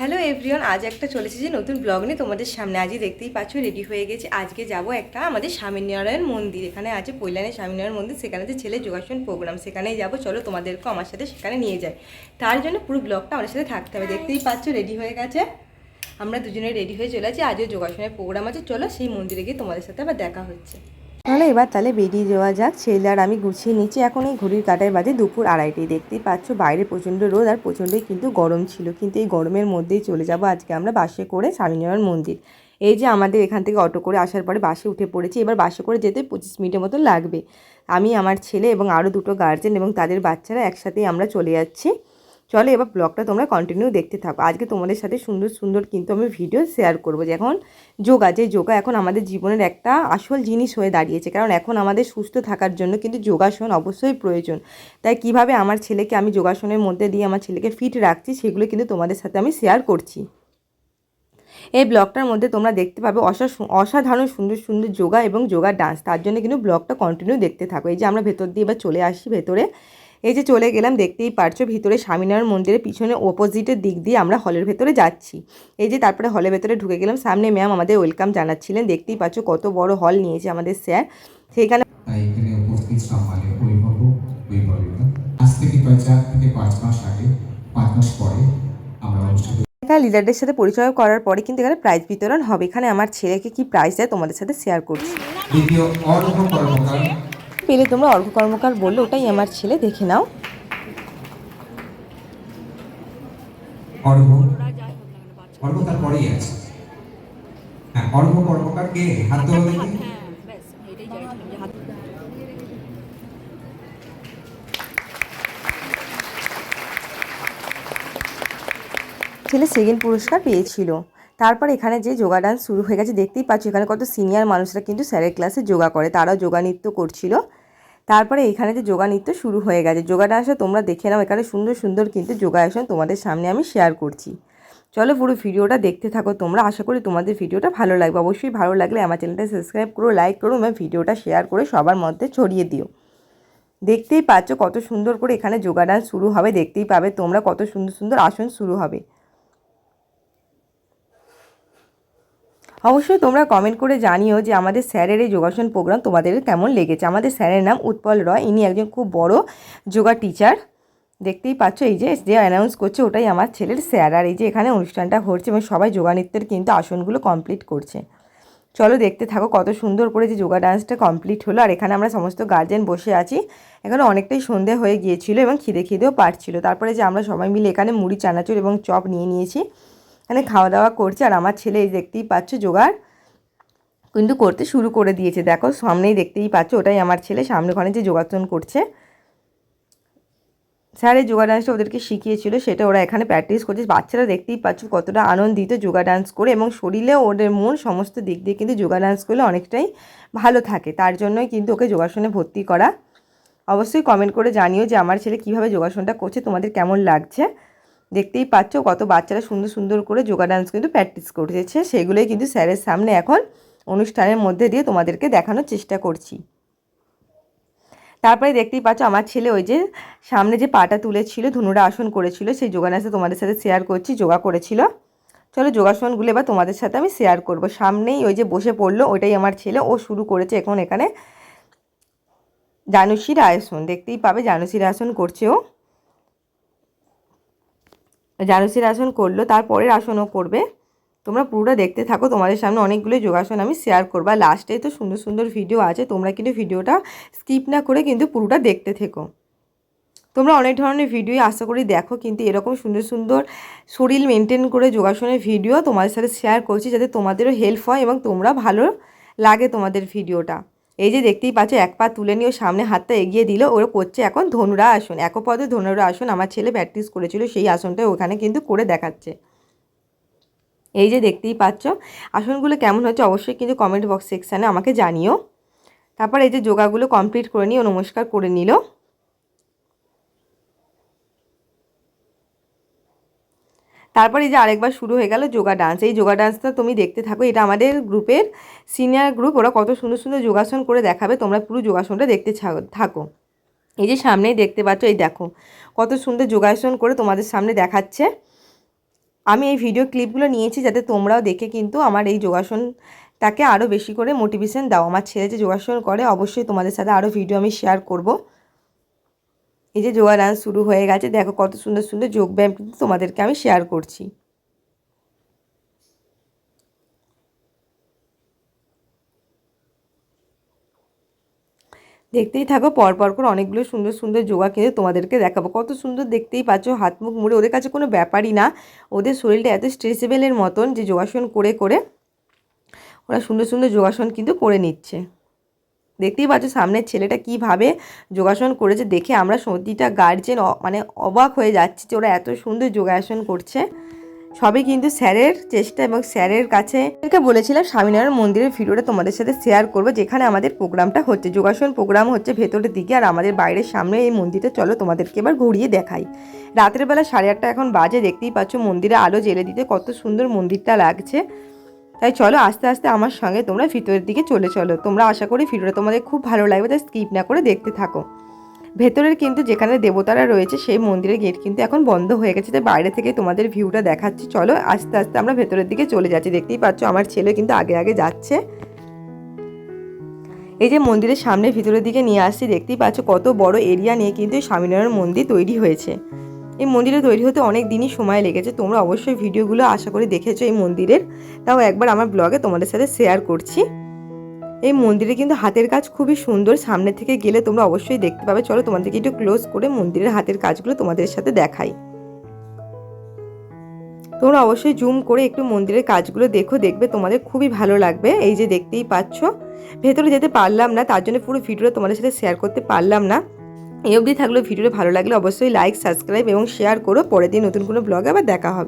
Hello everyone আজ একটা চলেছে যে নতুন ব্লগ নিয়ে। তোমাদের সামনে আজই দেখতেই পাচ্ছ রেডি হয়ে গেছে। আজকে যাব একটা আমাদের স্বামীনারায়ণ মন্দির। এখানে আছে পৈলানের স্বামীনারায়ণ মন্দির সেখানে যে ছেলে যোগাসন প্রোগ্রাম সেখানেই যাব। চলো তোমাদেরকেও আমার সাথে সেখানে নিয়ে যায় তার জন্য পুরো ব্লগটা আমার সাথে থাকতে হবে। দেখতেই পাচ্ছ রেডি হয়ে গেছে। আমরা দুজনে রেডি হয়ে চলে আছি। আজও যোগাসনের প্রোগ্রাম আছে। চলো সেই মন্দিরে গিয়ে তোমাদের সাথে আবার দেখা হচ্ছে। এবার তাহলে বেরিয়ে যাওয়া যাক। ছেলে আর আমি গুছিয়ে নিচ্ছি এখন এই ঘড়ির কাটায় বাজে দুপুর আড়াইটেই দেখতেই পাচ্ছ বাইরে প্রচণ্ড রোদ আর প্রচণ্ডই কিন্তু গরম ছিল। কিন্তু এই গরমের মধ্যেই চলে যাব আজকে আমরা বাসে করে স্বামীনারায়ণ মন্দির। এই যে আমাদের এখান থেকে অটো করে আসার পরে বাসে উঠে পড়েছি। এবার বাসে করে যেতে পঁচিশ মিনিটের মতো লাগবে। আমি, আমার ছেলে এবং আরও দুটো গার্জেন এবং তাদের বাচ্চারা একসাথেই আমরা চলে যাচ্ছি। চলো এবার ব্লগটা তোমরা কন্টিনিউ দেখতে থাকো। আজকে তোমাদের সাথে সুন্দর সুন্দর কিন্তু আমি ভিডিও শেয়ার করব। যে এখন যোগা, যে যোগা এখন আমাদের জীবনের একটা আসল জিনিস হয়ে দাঁড়িয়েছে। কারণ এখন আমাদের সুস্থ থাকার জন্য কিন্তু যোগাসন অবশ্যই প্রয়োজন। তাই কীভাবে আমার ছেলেকে আমি যোগাসনের মধ্যে দিয়ে আমার ছেলেকে ফিট রাখছি, সেগুলো কিন্তু তোমাদের সাথে আমি শেয়ার করছি। এই ব্লগটার মধ্যে তোমরা দেখতে পাবে অসা- অসাধারণ সুন্দর সুন্দর যোগা এবং যোগা ডান্স তার জন্য কিন্তু ব্লগটা কন্টিনিউ দেখতে থাকো। এই যে আমরা ভেতর দিয়ে এবার চলে আসি, ভেতরে। এই যে চলে গেলাম দেখতেই পারছ ভিতরে স্বামীনারায়ণ মন্দিরের পিছনে অপোজিটের দিক দিয়ে আমরা হলের ভেতরে যাচ্ছি। এই যে তারপরে হলের ভেতরে ঢুকে গেলাম সামনে ম্যাম আমাদের ওয়েলকাম জানাচ্ছিলেন। দেখতেই পাচ্ছ কত বড় হল নিয়েছে আমাদের স্যার সেইখানে তাই এখানে উপস্থিত সম্মানীয় অভিভাবক অভিভাবিকা আজ থেকে প্রায় চার থেকে পাঁচ মাস আগে পাঁচ মাস পরে আমরা অনুষ্ঠিত এখানে লিডারদের সাথে পরিচয় করার পরে কিন্তু এখানে প্রাইজ বিতরণ হবে। এখানে আমার ছেলেকে কি প্রাইজ দেয় তোমাদের সাথে শেয়ার করছি। দ্বিতীয় অর্ঘ কর্মকার পেলে তোমরা অর্ঘ কর্মকার বললে ওটাই আমার ছেলে দেখে নাও। অর্ঘ অর্ঘ তার আছে। হ্যাঁ অর্ঘ কর্মকার কে হাত ধরে দেখি। ছেলে সেকেন্ড পুরস্কার পেয়েছিল। তারপর এখানে যে যোগা ডান্স শুরু হয়ে গেছে দেখতেই পাচ্ছ এখানে কত সিনিয়র মানুষরা কিন্তু স্যারের ক্লাসে যোগা করে তারাও যোগা নৃত্য করছিল। তারপরে এখানে যে যোগা নৃত্য শুরু হয়ে গেছে। যোগা ডান্সটা তোমরা দেখে নাও, এখানে সুন্দর সুন্দর কিন্তু যোগাসন তোমাদের সামনে আমি শেয়ার করছি। চলো পুরো ভিডিওটা দেখতে থাকো তোমরা। আশা করি তোমাদের ভিডিওটা ভালো লাগবে। অবশ্যই ভালো লাগলে আমার চ্যানেলটা সাবস্ক্রাইব করো লাইক করো এবং ভিডিওটা শেয়ার করে সবার মধ্যে ছড়িয়ে দিও। দেখতেই পাচ্ছ কত সুন্দর করে এখানে যোগা ডান্স শুরু হবে। দেখতেই পাবে তোমরা কত সুন্দর সুন্দর আসন শুরু হবে। অবশ্যই তোমরা কমেন্ট করে জানিও যে আমাদের স্যারের এই যোগাসন প্রোগ্রাম তোমাদের কেমন লেগেছে। আমাদের স্যারের নাম উৎপল রয়, ইনি একজন খুব বড় যোগা টিচার দেখতেই পাচ্ছ, এই যে যে অ্যানাউন্স করছে ওটাই আমার ছেলের স্যার। আর এই যে এখানে অনুষ্ঠানটা হচ্ছে এবং সবাই যোগা নৃত্যের কিন্তু আসনগুলো কমপ্লিট করছে। চলো দেখতে থাকো কত সুন্দর করে যে যোগা ডান্সটা কমপ্লিট হলো। আর এখানে আমরা সমস্ত গার্জেন বসে আছি। এখানে অনেকটাই সন্ধে হয়ে গিয়েছিল এবং খিদে খিদেও পারছিল। তারপরে যে আমরা সবাই মিলে এখানে মুড়ি, চানাচুর এবং চপ নিয়ে নিয়েছি। এখানে খাওয়া দাওয়া করছে আর আমার ছেলে এই দেখতেই পাচ্ছ জোগাড় কিন্তু করতে শুরু করে দিয়েছে। দেখো, সামনেই দেখতেই পাচ্ছ ওটাই আমার ছেলে। সামনে ওখানে যে যোগাসন করছে, স্যার এই যোগা ডান্সটা ওদেরকে শিখিয়েছিল, সেটা ওরা এখানে প্র্যাকটিস করছে। বাচ্চারা দেখতেই পাচ্ছ কতটা আনন্দিত যোগা ডান্স করে এবং শরীরে ওদের মন সমস্ত দিক দিয়ে কিন্তু যোগা ডান্স করলে অনেকটাই ভালো থাকে। তার জন্যই কিন্তু ওকে যোগাসনে ভর্তি করা। অবশ্যই কমেন্ট করে জানিও যে আমার ছেলে কীভাবে যোগাসনটা করছে, তোমাদের কেমন লাগছে? দেখতেই পাচ্ছ কত বাচ্চারা সুন্দর সুন্দর করে যোগা ডান্স কিন্তু প্র্যাকটিস করতেছে সেগুলোই কিন্তু স্যারের সামনে এখন অনুষ্ঠানের মধ্যে দিয়ে তোমাদেরকে দেখানোর চেষ্টা করছি। তারপরে দেখতেই পাচ্ছ আমার ছেলে ওই যে সামনে যে পাটা তুলেছিল, ধনুরা আসন করেছিল, সেই যোগা ডান্সে তোমাদের সাথে শেয়ার করছি, যোগা করেছিল। চলো যোগাসনগুলো এবার তোমাদের সাথে আমি শেয়ার করব। সামনেই ওই যে বসে পড়ল, ওইটাই আমার ছেলে। ও শুরু করেছে এখন এখানে জানুসির আসন। দেখতেই পাবে জানুসির আসন করছে ও। জানুসির আসন করল, তারপরের আসনও করবে। তোমরা পুরোটা দেখতে থাকো, তোমাদের সামনে অনেকগুলো যোগাসন আমি শেয়ার করব। আর লাস্টে তো সুন্দর সুন্দর ভিডিও আছে, তোমরা কিন্তু ভিডিওটা স্কিপ না করে কিন্তু পুরোটা দেখতে থেকো। তোমরা অনেক ধরনের ভিডিওই আশা করি দেখো, কিন্তু এরকম সুন্দর সুন্দর শরীর মেনটেন করে যোগাসনের ভিডিও তোমাদের সাথে শেয়ার করছি, যাতে তোমাদেরও হেল্প হয় এবং তোমরা ভালো লাগে তোমাদের ভিডিওটা এই যে দেখতেই পাচ্ছ, এক পা তুলে নিয়ে সামনে হাতটা এগিয়ে দিল। ওরা করছে এখন ধনুরা আসন। একপদে ধনুরা আসন আমার ছেলে প্র্যাকটিস করেছিল, সেই আসনটা ওখানে কিন্তু করে দেখাচ্ছে। এই যে দেখতেই পাচ্ছ, আসনগুলো কেমন হচ্ছে অবশ্যই কিন্তু কমেন্ট বক্স সেকশানে আমাকে জানিও। তারপর এই যে যোগাগুলো কমপ্লিট করে নিয়ে নমস্কার করে নিল। তারপর এই যে আরেকবার শুরু হয়ে গেল যোগা ডান্স। এই যোগা ডান্সটা তুমি দেখতে থাকো, এটা আমাদের গ্রুপের সিনিয়র গ্রুপ, ওরা কত সুন্দর সুন্দর যোগাসন করে দেখাবে, তোমরা পুরো যোগাসনটা দেখতে থাকো। এই যে সামনেই দেখতে পাচ্ছ, এই দেখো, কত সুন্দর যোগাসন করে তোমাদের সামনে দেখাচ্ছে। আমি এই ভিডিও ক্লিপগুলো নিয়েছি যাতে তোমরাও দেখে কিন্তু আমার এই যোগাসনটাকে আরও বেশি করে মোটিভেশন দাও। আমার ছেলে যে যোগাসন করে, অবশ্যই তোমাদের সাথে আরও ভিডিও আমি শেয়ার করব। এই যে যোগা ডান্স শুরু হয়ে গেছে, দেখো কত সুন্দর সুন্দর যোগব্যায়াম কিন্তু তোমাদেরকে আমি শেয়ার করছি। দেখতেই থাকো, পরপর পর করে অনেকগুলো সুন্দর সুন্দর যোগা কিন্তু তোমাদেরকে দেখাবো। কত সুন্দর দেখতেই পাচ্ছ, হাত মুখ মুড়ে, ওদের কাছে কোনো ব্যাপারই না। ওদের শরীরটা এত স্ট্রেচেবেলের মতন যে যোগাসন করে করে ওরা সুন্দর সুন্দর যোগাসন কিন্তু করে নিচ্ছে। দেখতেই পাচ্ছ সামনের ছেলেটা কীভাবে যোগাসন করেছে। দেখে আমরা সত্যিটা গার্জেন মানে অবাক হয়ে যাচ্ছি যে ওরা এত সুন্দর যোগাসন করছে। সবই কিন্তু স্যারের চেষ্টা এবং স্যারের কাছে বলেছিলাম স্বামীনারায়ণ মন্দিরের ভিডিওটা তোমাদের সাথে শেয়ার করব, যেখানে আমাদের প্রোগ্রামটা হচ্ছে। যোগাসন প্রোগ্রাম হচ্ছে ভেতরের দিকে আর আমাদের বাইরের সামনে এই মন্দিরটা। চলো তোমাদেরকে এবার ঘুরিয়ে দেখাই। রাতের বেলা সাড়ে আটটা এখন বাজে, দেখতেই পাচ্ছ মন্দিরে আলো জেলে দিতে কত সুন্দর মন্দিরটা লাগছে। তাই চলো আস্তে আস্তে আমার সঙ্গে তোমরা ভিতরের দিকে চলে চলো। তোমরা আশা করি ভিডিওটা তোমাদের খুব ভালো লাগবে, তাই স্কিপ না করে দেখতে থাকো। ভেতরের কিন্তু যেখানে দেবতারা রয়েছে, সেই মন্দিরের গেট কিন্তু এখন বন্ধ হয়ে গেছে, তাই বাইরে থেকে তোমাদের ভিউটা দেখাচ্ছি। চলো আস্তে আস্তে আমরা ভেতরের দিকে চলে যাচ্ছি। দেখতেই পাচ্ছ আমার ছেলে কিন্তু আগে আগে যাচ্ছে। এই যে মন্দিরের সামনে ভিতরের দিকে নিয়ে আসছি, দেখতেই পাচ্ছ কত বড় এরিয়া নিয়ে কিন্তু স্বামীনারায়ণ মন্দির তৈরি হয়েছে। এই মন্দিরে তৈরি হতে অনেক দিনই সময় লেগেছে। তোমরা অবশ্যই ভিডিওগুলো আশা করি দেখেছ এই মন্দিরের। তাও একবার আমার ব্লগে তোমাদের সাথে শেয়ার করছি। এই মন্দিরে কিন্তু হাতের কাজ খুবই সুন্দর। সামনে থেকে গেলে তোমরা অবশ্যই দেখতে পাবে। চলো তোমাদেরকে একটু ক্লোজ করে মন্দিরের হাতের কাজগুলো তোমাদের সাথে দেখাই। তোমরা অবশ্যই জুম করে একটু মন্দিরের কাজগুলো দেখো, দেখবে তোমাদের খুবই ভালো লাগবে। এই যে দেখতেই পাচ্ছ। ভেতরে যেতে পারলাম না, তার জন্য পুরো ভিডিওটা তোমাদের সাথে শেয়ার করতে পারলাম না। এই অবধি থাকলেও ভিডিওটা ভালো লাগলে অবশ্যই লাইক সাবস্ক্রাইব এবং শেয়ার করো। পরের দিন নতুন কোনো ব্লগে আবার দেখা হবে।